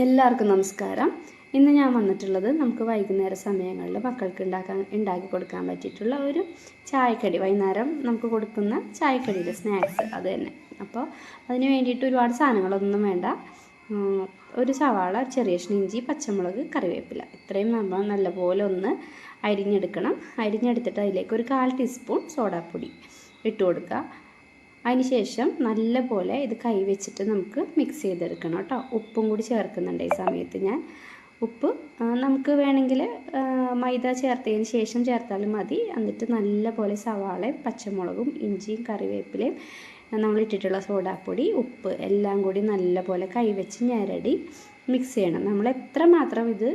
എല്ലാവർക്കും നമസ്കാരം. ഇന്ന് ഞാൻ വന്നിട്ടുള്ളത് നമുക്ക് വൈകുന്നേര സമയങ്ങളിൽ മക്കൾക്ക് ഉണ്ടാക്കാൻ ഉണ്ടാക്കി കൊടുക്കാൻ പറ്റിയിട്ടുള്ള ഒരു ചായക്കടി വൈകുന്നേരം നമുക്ക് കൊടുക്കുന്ന ചായക്കടിയുടെ സ്നാക്സ് അത് തന്നെ. അപ്പോൾ അതിന് വേണ്ടിയിട്ട് ഒരുപാട് സാധനങ്ങളൊന്നും വേണ്ട. ഒരു സവാള ചെറിയ ഇഞ്ചി പച്ചമുളക് കറിവേപ്പില. ഇത്രയും നമ്മൾ നല്ലപോലെ ഒന്ന് അരിഞ്ഞെടുക്കണം. അരിഞ്ഞെടുത്തിട്ട് അതിലേക്ക് ഒരു കാൽ ടീസ്പൂൺ സോഡാപ്പൊടി ഇട്ട് കൊടുക്കുക. അതിനുശേഷം നല്ലപോലെ ഇത് കൈവച്ചിട്ട് നമുക്ക് മിക്സ് ചെയ്തെടുക്കണം കേട്ടോ. ഉപ്പും കൂടി ചേർക്കുന്നുണ്ട് ഈ സമയത്ത് ഞാൻ. ഉപ്പ് നമുക്ക് വേണമെങ്കിൽ മൈദ ചേർത്തതിന് ശേഷം ചേർത്താലും മതി. എന്നിട്ട് നല്ലപോലെ സവാളയും പച്ചമുളകും ഇഞ്ചിയും കറിവേപ്പിലയും നമ്മൾ ഇട്ടിട്ടുള്ള സോഡാപ്പൊടി ഉപ്പ് എല്ലാം കൂടി നല്ലപോലെ കൈവച്ച് ഞരടി മിക്സ് ചെയ്യണം. നമ്മൾ എത്ര മാത്രം ഇത്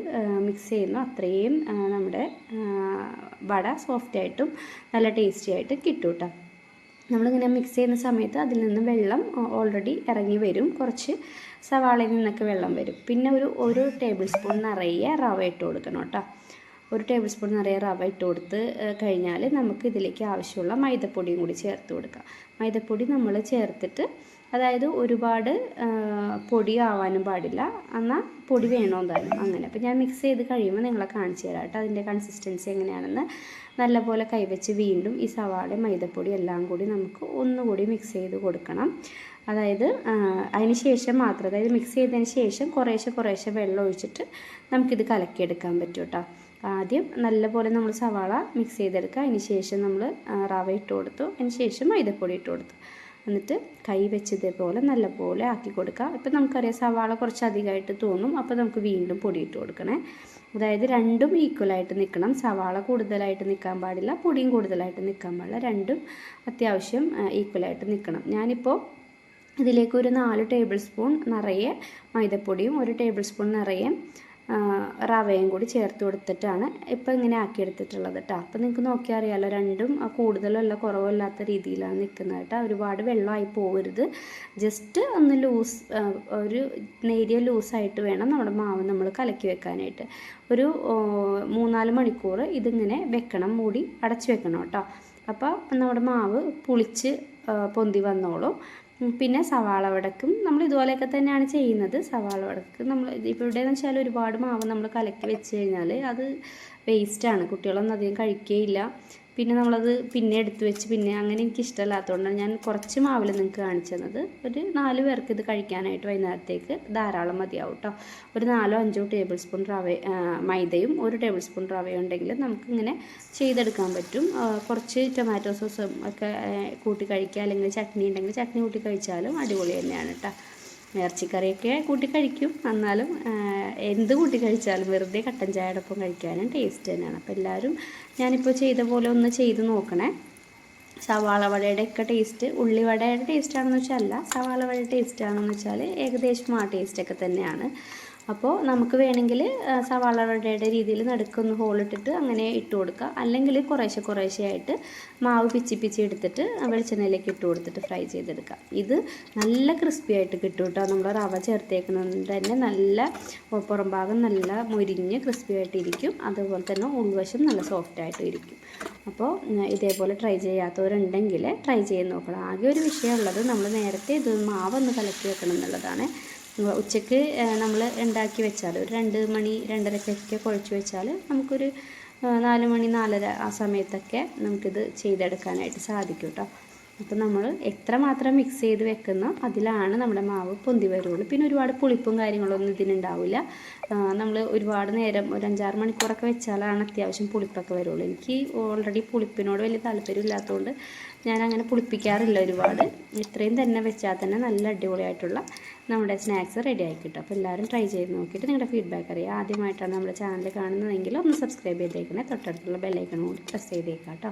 മിക്സ് ചെയ്യുന്നു അത്രയും നമ്മുടെ വട സോഫ്റ്റായിട്ടും നല്ല ടേസ്റ്റി ആയിട്ടും കിട്ടും കേട്ടോ നമ്മളിങ്ങനെ മിക്സ് ചെയ്യുന്ന സമയത്ത് അതിൽ നിന്ന് വെള്ളം ഓൾറെഡി ഇറങ്ങി വരും. കുറച്ച് സവാളയിൽ നിന്നൊക്കെ വെള്ളം വരും. പിന്നെ ഒരു ഒരു ടേബിൾ സ്പൂൺ നിറയെ റവ ഇട്ട് കൊടുക്കണം കേട്ടോ. ഒരു ടേബിൾ സ്പൂൺ നിറയെ റവ ഇട്ട് കൊടുത്ത് കഴിഞ്ഞാൽ നമുക്ക് ഇതിലേക്ക് ആവശ്യമുള്ള മൈദപ്പൊടിയും കൂടി ചേർത്ത് കൊടുക്കാം. മൈദപ്പൊടി നമ്മൾ ചേർത്തിട്ട് അതായത് ഒരുപാട് പൊടിയാവാനും പാടില്ല. എന്നാൽ പൊടി വേണോ എന്തായാലും അങ്ങനെ. അപ്പോൾ ഞാൻ മിക്സ് ചെയ്ത് കഴിയുമ്പോൾ നിങ്ങളെ കാണിച്ചു തരാം കേട്ടോ അതിന്റെ കൺസിസ്റ്റൻസി എങ്ങനെയാണെന്ന്. നല്ലപോലെ കൈവച്ച് വീണ്ടും ഈ സവാള മൈദപ്പൊടി എല്ലാം കൂടി നമുക്ക് ഒന്നുകൂടി മിക്സ് ചെയ്ത് കൊടുക്കണം. അതായത് അതിന് ശേഷം മാത്രം അതായത് മിക്സ് ചെയ്തതിന് ശേഷം കുറേശ്ശെ കുറേശ്ശെ വെള്ളം ഒഴിച്ചിട്ട് നമുക്കിത് കലക്കിയെടുക്കാൻ പറ്റും കേട്ടോ. ആദ്യം നല്ലപോലെ നമ്മൾ സവാള മിക്സ് ചെയ്തെടുക്കുക. അതിന് ശേഷം നമ്മൾ റവ ഇട്ട് കൊടുത്തു. അതിന് ശേഷം മൈദപ്പൊടി ഇട്ട് കൊടുത്തു. എന്നിട്ട് കൈ വെച്ച് ഇതേപോലെ നല്ലപോലെ ആക്കി കൊടുക്കുക. ഇപ്പം നമുക്കറിയാം സവാള കുറച്ച് അധികമായിട്ട് തോന്നും അപ്പോൾ നമുക്ക് വീണ്ടും പൊടിയിട്ട് കൊടുക്കണേ. അതായത് രണ്ടും ഈക്വലായിട്ട് നിൽക്കണം. സവാള കൂടുതലായിട്ട് നിൽക്കാൻ പാടില്ല പൊടിയും കൂടുതലായിട്ട് നിൽക്കാൻ പാടില്ല. രണ്ടും അത്യാവശ്യം ഈക്വലായിട്ട് നിൽക്കണം. ഞാനിപ്പോൾ ഇതിലേക്ക് ഒരു നാല് ടേബിൾ സ്പൂൺ നിറയെ മൈദപ്പൊടിയും ഒരു ടേബിൾ സ്പൂൺ നിറയെ റവയും കൂടി ചേർത്ത് കൊടുത്തിട്ടാണ് ഇപ്പോൾ ഇങ്ങനെ ആക്കിയെടുത്തിട്ടുള്ളത് കേട്ടോ അപ്പോൾ നിങ്ങൾക്ക് നോക്കിയാൽ അറിയാമല്ലോ രണ്ടും കൂടുതലല്ല കുറവല്ലാത്ത രീതിയിലാണ് നിൽക്കുന്നത് കേട്ടോ ഒരുപാട് വെള്ളമായി പോകരുത് ജസ്റ്റ് ഒന്ന് ലൂസ് ഒരു നേരിയ ലൂസായിട്ട് വേണം നമ്മുടെ മാവ് നമ്മൾ കലക്കി വെക്കാനായിട്ട്. ഒരു മൂന്നാൽ മണിക്കൂർ ഇതിങ്ങനെ വെക്കണം മൂടി അടച്ച് വെക്കണം കേട്ടോ അപ്പോൾ നമ്മുടെ മാവ് പുളിച്ച് പൊന്തി വന്നോളും. പിന്നെ സവാള വടക്കും. നമ്മൾ ഇതുപോലെയൊക്കെ തന്നെയാണ് ചെയ്യുന്നത്. സവാള വടക്ക് നമ്മൾ ഇപ്പോൾ ഇവിടെയെന്ന് വെച്ചാൽ ഒരുപാട് മാവ് നമ്മൾ കലക്കി വെച്ച് കഴിഞ്ഞാൽ അത് വേസ്റ്റാണ് കുട്ടികളൊന്നും അധികം കഴിക്കുകയില്ല പിന്നെ നമ്മളത് പിന്നെ എടുത്തു വെച്ച് പിന്നെ അങ്ങനെ എനിക്ക് ഇഷ്ടമല്ലാത്തതുകൊണ്ടാണ് ഞാൻ കുറച്ച് മാവിൽ നിങ്ങൾക്ക് കാണിച്ചു തന്നത്. ഒരു നാല് പേർക്ക് ഇത് കഴിക്കാനായിട്ട് വൈകുന്നേരത്തേക്ക് ധാരാളം മതിയാവും കേട്ടോ ഒരു നാലോ അഞ്ചോ ടേബിൾ സ്പൂൺ റവ മൈദയും ഒരു ടേബിൾ സ്പൂൺ റവയും ഉണ്ടെങ്കിൽ നമുക്കിങ്ങനെ ചെയ്തെടുക്കാൻ പറ്റും. കുറച്ച് ടൊമാറ്റോ സോസും ഒക്കെ കൂട്ടി കഴിക്കുക. അല്ലെങ്കിൽ ചട്നി ഉണ്ടെങ്കിൽ ചട്നി കൂട്ടി കഴിച്ചാലും അടിപൊളി തന്നെയാണ് കേട്ടോ ഇറച്ചിക്കറിയൊക്കെ കൂട്ടി കഴിക്കും. എന്നാലും എന്ത് കൂട്ടി കഴിച്ചാലും വെറുതെ കട്ടൻ ചായയോടൊപ്പം കഴിക്കാനും ടേസ്റ്റ് തന്നെയാണ്. അപ്പോൾ എല്ലാവരും ഞാനിപ്പോൾ ചെയ്ത പോലെ ഒന്ന് ചെയ്ത് നോക്കണേ. സവാള വടയുടെ ഒക്കെ ടേസ്റ്റ് ഉള്ളി വടയുടെ ടേസ്റ്റ് ആണെന്ന് വെച്ചാൽ അല്ല സവാള വടയുടെ ടേസ്റ്റ് ആണെന്ന് വെച്ചാൽ ഏകദേശം ആ ടേസ്റ്റ് ഒക്കെ തന്നെയാണ്. അപ്പോൾ നമുക്ക് വേണമെങ്കിൽ സവാള വടയുടെ രീതിയിൽ നടുക്കൊന്ന് ഹോളിട്ടിട്ട് അങ്ങനെ ഇട്ട് കൊടുക്കുക അല്ലെങ്കിൽ കുറേശ്ശെ കുറേശ്ശെയായിട്ട് മാവ് പിച്ചി പിച്ചി എടുത്തിട്ട് വെളിച്ചെണ്ണയിലേക്ക് ഇട്ട് കൊടുത്തിട്ട് ഫ്രൈ ചെയ്തെടുക്കാം. ഇത് നല്ല ക്രിസ്പി ആയിട്ട് കിട്ടും കേട്ടോ. നമ്മൾ റവ ചേർത്തേക്കുന്നത് തന്നെ നല്ല പുറം ഭാഗം നല്ല മുരിഞ്ഞ് ക്രിസ്പി ആയിട്ടിരിക്കും അതുപോലെ തന്നെ ഉൾവശം നല്ല സോഫ്റ്റ് ആയിട്ട് ഇരിക്കും. അപ്പോൾ ഇതേപോലെ ട്രൈ ചെയ്യാത്തവരുണ്ടെങ്കിൽ ട്രൈ ചെയ്ത് നോക്കണം. ആകെ ഒരു വിഷയമുള്ളത് നമ്മൾ നേരത്തെ ഇത് മാവൊന്ന് കലക്കി വെക്കണം എന്നുള്ളതാണ്. ഉച്ചയ്ക്ക് നമ്മൾ ഉണ്ടാക്കി വെച്ചാൽ ഒരു രണ്ട് മണി രണ്ടരക്കൊക്കെ കുഴച്ച് വെച്ചാൽ നമുക്കൊരു നാല് മണി നാലര ആ സമയത്തൊക്കെ നമുക്കിത് ചെയ്തെടുക്കാനായിട്ട് സാധിക്കും കേട്ടോ അപ്പോൾ നമ്മൾ എത്ര മാത്രം മിക്സ് ചെയ്ത് വെക്കുന്നോ അതിലാണ് നമ്മുടെ മാവ് പൊന്തി വരുള്ളൂ. പിന്നെ ഒരുപാട് പുളിപ്പും കാര്യങ്ങളൊന്നും ഇതിനുണ്ടാവില്ല. നമ്മൾ ഒരുപാട് നേരം ഒരു അഞ്ചാറ് മണിക്കൂറൊക്കെ വെച്ചാലാണ് അത്യാവശ്യം പുളിപ്പൊക്കെ വരുള്ളൂ. എനിക്ക് ഓൾറെഡി പുളിപ്പിനോട് വലിയ താല്പര്യം ഇല്ലാത്തതുകൊണ്ട് ഞാൻ അങ്ങനെ പുളിപ്പിക്കാറില്ല ഒരുപാട്. ഇത്രയും തന്നെ വെച്ചാൽ തന്നെ നല്ല അടിപൊളിയായിട്ടുള്ള നമ്മുടെ സ്നാക്സ് റെഡി ആയി കിട്ടും. അപ്പോൾ എല്ലാവരും ട്രൈ ചെയ്ത് നോക്കിയിട്ട് നിങ്ങളുടെ ഫീഡ്ബാക്ക് അറിയാം. ആദ്യമായിട്ടാണ് നമ്മുടെ ചാനൽ കാണുന്നതെങ്കിൽ ഒന്ന് സബ്സ്ക്രൈബ് ചെയ്തേക്കണേ. തൊട്ടടുത്തുള്ള ബെല്ലൈക്കൺ കൂടി പ്രസ് ചെയ്തേക്കാം കേട്ടോ